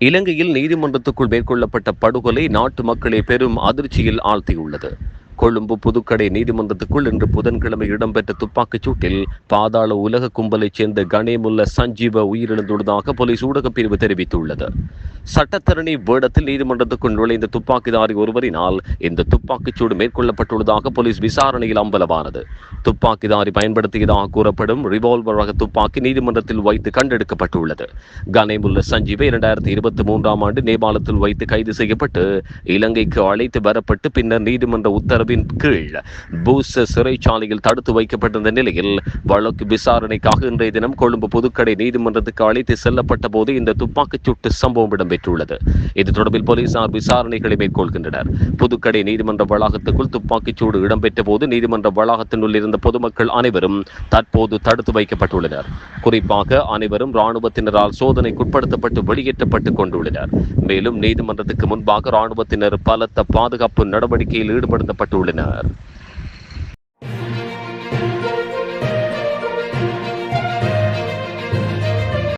இலங்கையில் நீதிமன்றத்துக்குள் மேற்கொள்ளப்பட்ட படுகொலை நாட்டு மக்களை பெரும் அதிர்ச்சியில் ஆழ்த்தியுள்ளது. கொழும்பு புதுக்கடை நீதிமன்றத்துக்குள் இன்று புதன்கிழமை இடம்பெற்ற துப்பாக்கிச் சூட்டில் பாதாள உலக கும்பலைச் சேர்ந்த கணேமுல்ல சஞ்சீவ உயிரிழந்துள்ளதாக போலீஸ் ஊடகப் பிரிவு தெரிவித்துள்ளது. சட்டத்தரணி வேடத்தில் நீதிமன்றத்துக்குள் நுழைந்த துப்பாக்கிதாரி ஒருவரினால் இந்த துப்பாக்கிச் சூடு மேற்கொள்ளப்பட்டுள்ளதாக போலீஸ் விசாரணையில் அம்பலமானது. துப்பாக்கிதாரி பயன்படுத்தியதாக கூறப்படும் ரிவால்வர் ரக துப்பாக்கி நீதிமன்றத்தில் வைத்து கண்டெடுக்கப்பட்டுள்ளது. கனேமுல்ல சஞ்சீவை இரண்டாயிரத்தி இருபத்தி மூன்றாம் ஆண்டு நேபாளத்தில் வைத்து கைது செய்யப்பட்டு இலங்கைக்கு அழைத்து வரப்பட்டு பின்னர் நீதிமன்ற உத்தரவின் கீழ் பூஸ் சிறைச்சாலையில் தடுத்து வைக்கப்பட்டிருந்த நிலையில் வழக்கு விசாரணைக்காக இன்றைய தினம் கொழும்பு புதுக்கடை நீதிமன்றத்துக்கு அழைத்து செல்லப்பட்ட போது இந்த துப்பாக்கிச்சூட்டு சம்பவம் இடம்பெற்றது. பெற்றுள்ளது இது தொடர்பில் போலீசார் விசாரணைகளை மேற்கொள்கின்றனர். புதுக்கடை நீதிமன்ற வளாகத்துக்குள் துப்பாக்கிச்சூடு இடம்பெற்ற போது நீதிமன்ற வளாகத்தினுள் இருந்த பொதுமக்கள் அனைவரும் தற்போது தடுத்து வைக்கப்பட்டுள்ளனர். குறிப்பாக அனைவரும் ராணுவத்தினரால் சோதனைக்குட்படுத்தப்பட்டு வெளியேற்றப்பட்டுக் கொண்டுள்ளனர். மேலும் நீதிமன்றத்துக்கு முன்பாக ராணுவத்தினர் பலத்த பாதுகாப்பு நடவடிக்கையில் ஈடுபடுத்தப்பட்டுள்ளனர்.